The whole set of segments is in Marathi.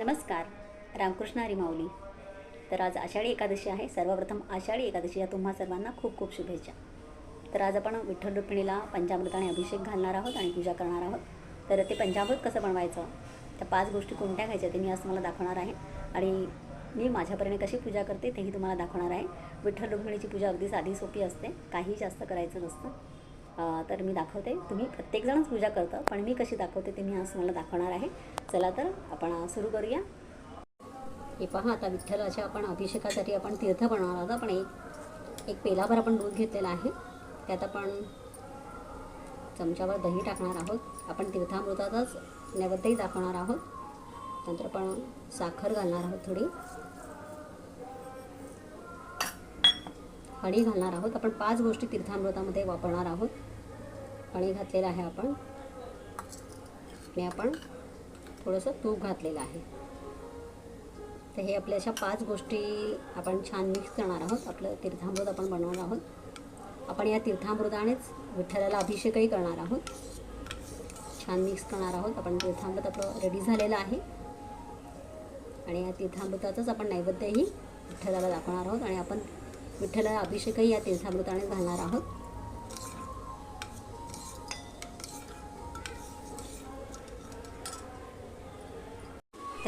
नमस्कार रामकृष्ण हरी माऊली. तर आज आषाढी एकादशी आहे. सर्वप्रथम आषाढी एकादशी या तुम्हा सर्वांना खूप खूप शुभेच्छा. तर आज आपण विठ्ठल रुक्मिणीला पंचामृताने अभिषेक घालणार आहोत आणि पूजा करणार आहोत. तर ते पंचामृत कसं बनवायचं? त्या पाच गोष्टी कोणत्या घ्यायच्या ते मी आज तुम्हाला दाखवणार आहे. आणि मी माझ्यापर्यंत कशी पूजा करते तेही तुम्हाला दाखवणार आहे. विठ्ठल रुक्मिणीची पूजा अगदी साधी सोपी असते. काही जास्त करायचं नसतं. तर मी दाखवते. तुम्ही प्रत्येकजणच पूजा करतं पण मी कशी दाखवते ते मी आज तुम्हाला दाखवणार आहे. चला तर आपण सुरू करूया. हे पहा आता विठ्ठलाच्या आपण अभिषेकासाठी आपण तीर्थ बनवणार आहोत. पण एक एक पेलाभर आपण दूध घेतलेला आहे. त्यात आपण चमच्यावर दही टाकणार आहोत. आपण तीर्थामृतातच नैवेद्यही दाखवणार आहोत. नंतर आपण साखर घालणार आहोत थोडी. हळी घालणार आहोत. आपण पाच गोष्टी तीर्थामृतामध्ये वापरणार आहोत. पाणी घातलेलं आहे आपण. आणि आपण थोडंसं तूप घातलेलं आहे. तर हे आपल्या अशा पाच गोष्टी आपण छान मिक्स करणार आहोत. आपलं तीर्थामृत आपण बनवणार आहोत. आपण या तीर्थामृतानेच विठ्ठलाला अभिषेकही करणार आहोत. छान मिक्स करणार आहोत. आपण तीर्थामृत आपलं रेडी झालेलं आहे. आणि या तीर्थामृताचंच आपण नैवेद्यही विठ्ठलाला दाखवणार आहोत. आणि आपण विठ्ठलाला अभिषेकही या तीर्थामृताने घालणार आहोत.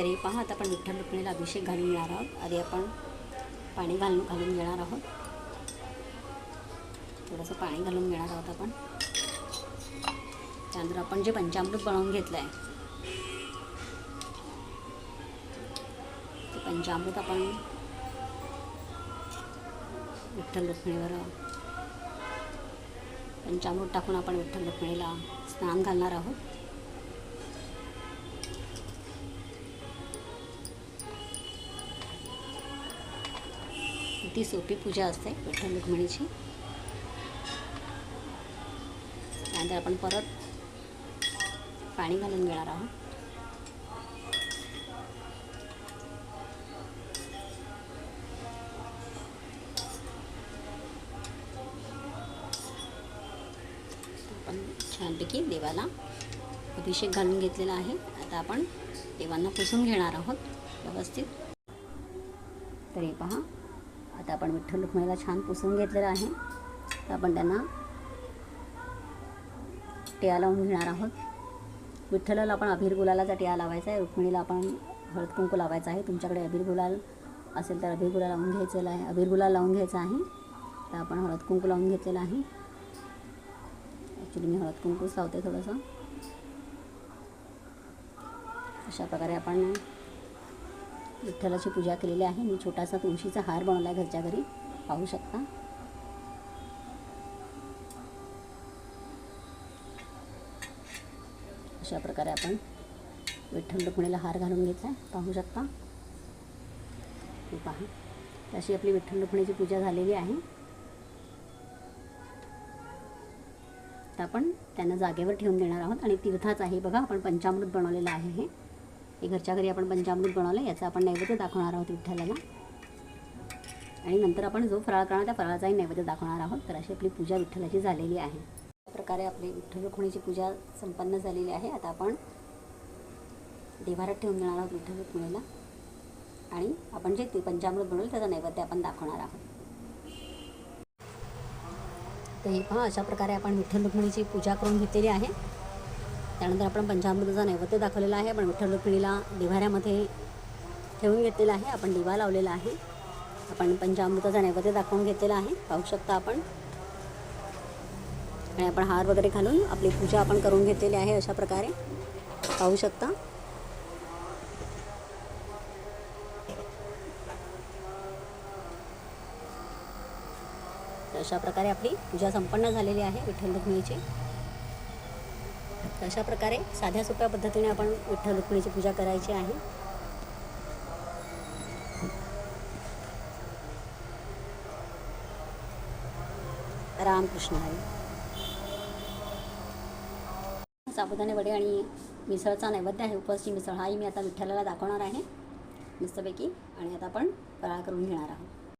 तरी पहा आता आपण विठ्ठल रुक्मिणीला अभिषेक घालून येणार आहोत. आधी आपण पाणी घालून घालून घेणार आहोत. थोडंसं पाणी घालून घेणार आहोत आपण. त्यानंतर आपण जे पंचामृत बनवून घेतलं आहे ते पंचामृत आपण विठ्ठल रुक्मिणीवर पंचामृत टाकून आपण विठ्ठल रुक्मिणीला स्नान घालणार आहोत. ती सोपी पूजा असते विठ्ठल रुक्मिणीची त्यानंतर आपण परत पाणी घालून घेणार आहोत. आपण छानपैकी देवाला अभिषेक घालून घेतलेला आहे. आता आपण देवांना पुसून घेणार आहोत व्यवस्थित. तरी पहा. आता आपण विठ्ठल रुक्मिणीला छान पुसून घेतलेलं आहे. तर आपण त्यांना टिया लावून घेणार आहोत. विठ्ठलाला आपण अभिर गुलालाचा टिया लावायचा आहे. रुक्मिणीला आपण हळद कुंकू लावायचा आहे. तुमच्याकडे अभिर गुलाल असेल तर अभिर गुलाल लावून घ्यायचं आहे. अभिर गुलाल लावून घ्यायचा आहे. तर आपण हळद कुंकू लावून घेतलेला आहे. ॲक्च्युली मी हळद कुंकूच लावते थोडंसं. अशा प्रकारे आपण विठ्ठलाची पूजा केलेली आहे. मी छोटासा तुळशीचा हार बनवला आहे घरच्या घरी. पाहू शकता. अशा प्रकारे आपण विठ्ठल रुक्मिणीला हार घालून घेतला आहे पाहू शकता. पहा. तशी अशी आपली विठ्ठल रुक्मिणीची पूजा झालेली आहे. तर आपण त्यांना जागेवर ठेवून देणार आहोत. आणि तीर्थाच आहे. बघा आपण पंचामृत बनवलेलं आहे हे. हे घरच्या घरी आपण पंचामृत बनवलं याचं आपण नैवेद्य दाखवणार आहोत विठ्ठलाला. आणि नंतर आपण जो फराळ करणार त्या फराळाचाही नैवेद्य दाखवणार आहोत. तर अशी आपली पूजा विठ्ठलाची झालेली आहे. अशा प्रकारे आपली विठ्ठल रुक्मिणीची पूजा संपन्न झालेली आहे. आता आपण देवारात ठेवून देणार आहोत विठ्ठल रुक्मिणीला. आणि आपण जे पंचामृत बनवलं त्याचा नैवेद्य आपण दाखवणार आहोत. तर हे पहा अशा प्रकारे आपण विठ्ठल रुक्मिणीची पूजा करून घेतलेली आहे. त्यानंतर आपण पंचामृताचा नैवेद्य दाखवलेला आहे. आपण विठ्ठल रुक्मिणीला दिवाऱ्यामध्ये ठेवून घेतलेला आहे. आपण दिवा लावलेला आहे. आपण पंचामृताचा नैवेद्य दाखवून घेतलेला आहे. पाहू शकता आपण. आणि आपण हार वगैरे घालून आपली पूजा आपण करून घेतलेली आहे अशा प्रकारे. पाहू शकता. अशा प्रकारे आपली पूजा संपन्न झालेली आहे विठ्ठल रुक्मिणीची. अशा प्रकारे साध्या सोप्या पद्धतीने आपण विठ्ठल रुक्मिणीची पूजा करायची आहे. रामकृष्ण हरी. साबुदाणे वडे आणि मिसळचा नैवेद्य आहे. उपवासची मिसळ हाही मी आता विठ्ठलाला दाखवणार आहे. मस्तपैकी. आणि आता आपण फराळ करून घेणार आहोत.